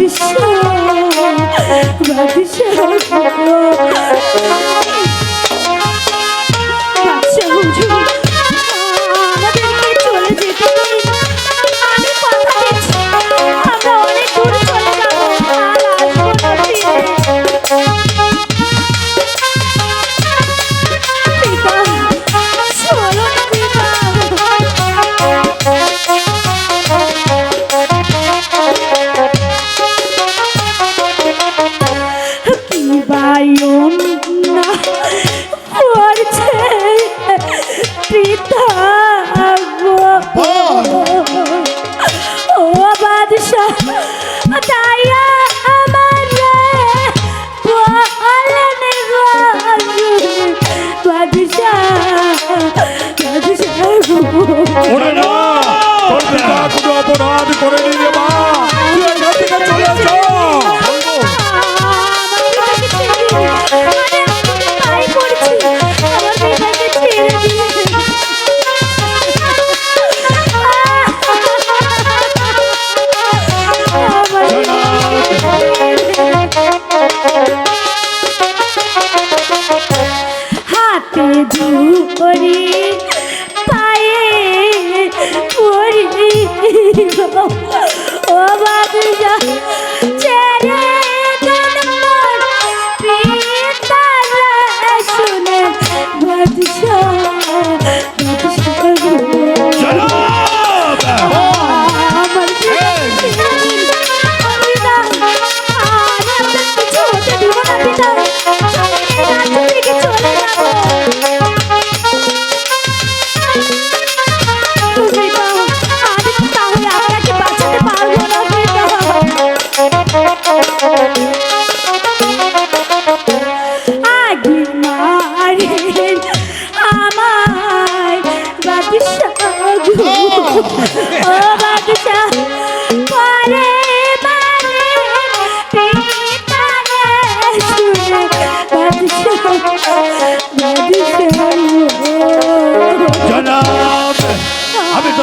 বাদিশা বাদিশা ধুরি পায়ে পরি ও বাদশা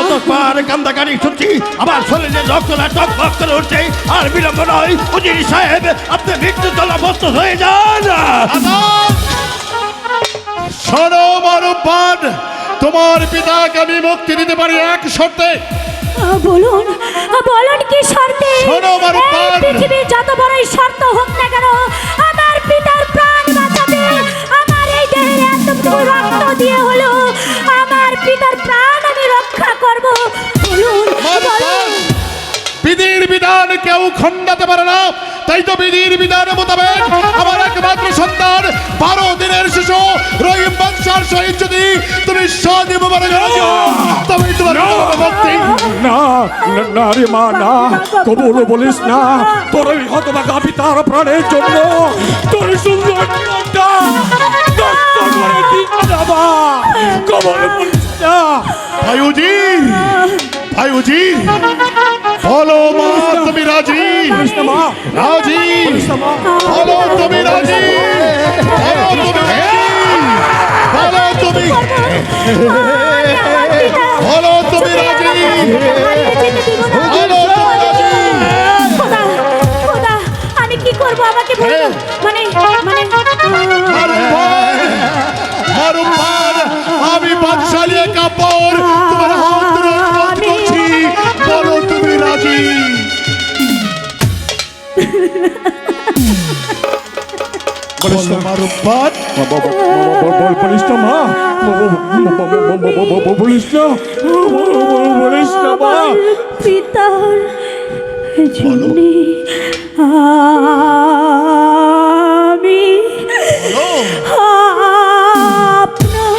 আমি যতবার কান্দাকারি শুনছি আমার শরীরে রক্ত টক টক করে উঠছে আর বিলম্ব নয়। উজির সাহেব আপনি মৃত্যু জলাবস্ত হয়ে যান। শোনো তোমার পিতাকে আমি মুক্তি দিতে পারি এক শর্তে। বলুন বলুন কি শর্তে? শোনো, প্রাণ। পৃথিবীর যত বড়ই শর্ত বিধান কেউ খণ্ডাতে পারে না। তাই তো বিধির বিধান মোতাবেক আমার একমাত্র সন্তান বারো দিনের শিশু রহিম বংশার সহিত যদি তুমি সজীব মানে তবে তোমার মুক্তি না রে মা না কবুল বলিস না। তোর ওই হতভাগা পিতার প্রাণের জন্য তোর সুন্দর করে মা বলিস না। ভাইউজি ভাইউজি বলো মা। রাজি? রাজি? বলো তুমি রাজি? বলো তুমি বলো তুমি বলো তুমি রাজি। বলো আমি কি করব? আমাকে মানে মানে আমি বাদশালী কাপড় পিতার জন্যে আমি আপনার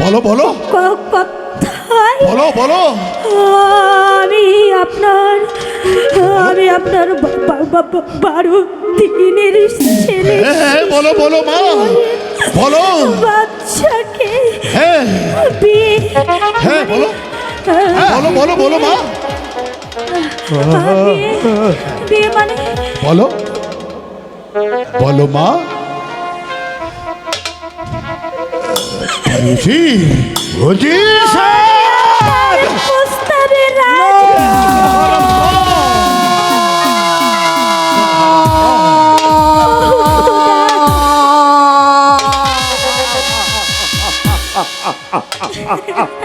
বলো বলো বলো বলো। আমি আপনার আমি আপনার বারো দিনের ছেলে। হ্যাঁ হ্যাঁ বলো বলো মা। বলো। বাচ্চাকে হ্যাঁ। হ্যাঁ বলো। হ্যাঁ, বলো বলো বলো মা। বিয়ে বিয়ে মানে? বলো। বলো মা। বুঝি প্রস্তাবে Ah, ah, ah.